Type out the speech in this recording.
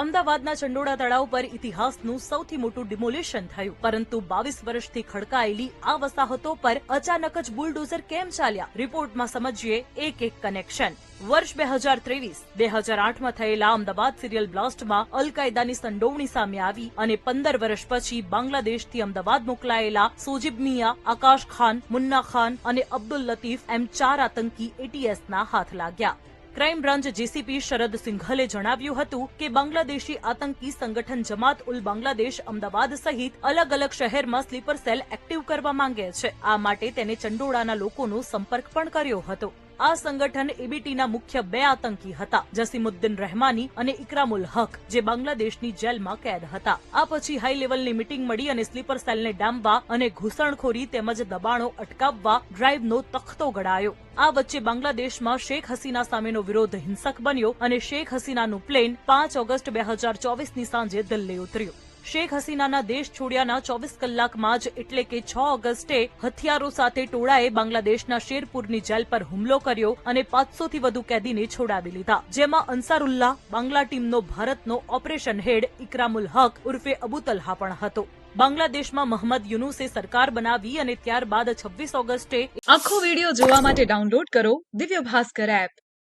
અમદાવાદના ચંડોળા તળાવ પર ઇતિહાસનું સૌથી મોટું ડિમોલેશન થયું. પરંતુ બાવીસ વર્ષથી ખડકાયેલી આ વસાહતો પર અચાનક જ બુલડોઝર કેમ ચાલ્યા? રિપોર્ટમાં સમજીએ એક એક કનેક્શન વર્ષ બે હજાર ત્રેવીસ, બે હજાર આઠમાં થયેલા અમદાવાદ સિરિયલ બ્લાસ્ટમાં અલ કાયદાની સંડોવણી સામે આવી અને પંદર વર્ષ પછી બાંગ્લાદેશથી અમદાવાદ મોકલાયેલા સોજીબ મિયા, આકાશ ખાન, મુન્ના ખાન અને અબ્દુલ લતીફ એમ ચાર આતંકી એટીએસના હાથ લાગ્યા. ક્રાઇમ બ્રાન્ચ જેસીપી શરદ સિંઘલે જણાવ્યું હતું કે બાંગ્લાદેશી આતંકી સંગઠન જમાત ઉલ બાંગ્લાદેશ અમદાવાદ સહિત અલગ અલગ શહેરમાં સ્લીપર સેલ એક્ટિવ કરવા માંગે છે. આ માટે તેને ચંડોળાના લોકોનો સંપર્ક પણ કર્યો હતો. આ સંગઠન એબીટીના મુખ્ય બે આતંકી હતા, જસીમુદ્દીન રહેમાની અને ઇકરામુલ હક, જે બાંગ્લાદેશની જેલમાં કેદ હતા. આ પછી હાઈ લેવલની મીટિંગ મળી અને સ્લીપર સેલને ડામવા અને ઘૂસણખોરી તેમજ દબાણો અટકાવવા ડ્રાઈવનો તખતો ગળાયો આ વચ્ચે બાંગ્લાદેશમાં શેખ હસીના સામેનો વિરોધ હિંસક બન્યો અને શેખ હસીનાનું પ્લેન પાંચ ઓગસ્ટ બે હજાર ચોવીસની સાંજે દિલ્હી ઉતર્યું. શેખ હસીનાના દેશ છોડ્યાના ચોવીસ કલાકમાં જ એટલે કે છ ઓગસ્ટે હથિયારો સાથે ટોળાએ બાંગ્લાદેશના શેરપુરની જેલ પર હુમલો કર્યો અને પાંચસોથી વધુ કેદીને છોડાવી લીધા. જેમાં અંસારુલ્લાહ બાંગ્લા ટીમનો ભારતનો ઓપરેશન હેડ ઇકરામુલ હક ઉર્ફે અબુતલ્હા પણ હતો. બાંગ્લાદેશમાં મોહમ્મદ યુનુસે સરકાર બનાવી અને ત્યારબાદ છવ્વીસ ઓગસ્ટે આખો વીડિયો જોવા માટે ડાઉનલોડ કરો દિવ્ય ભાસ્કર એપ.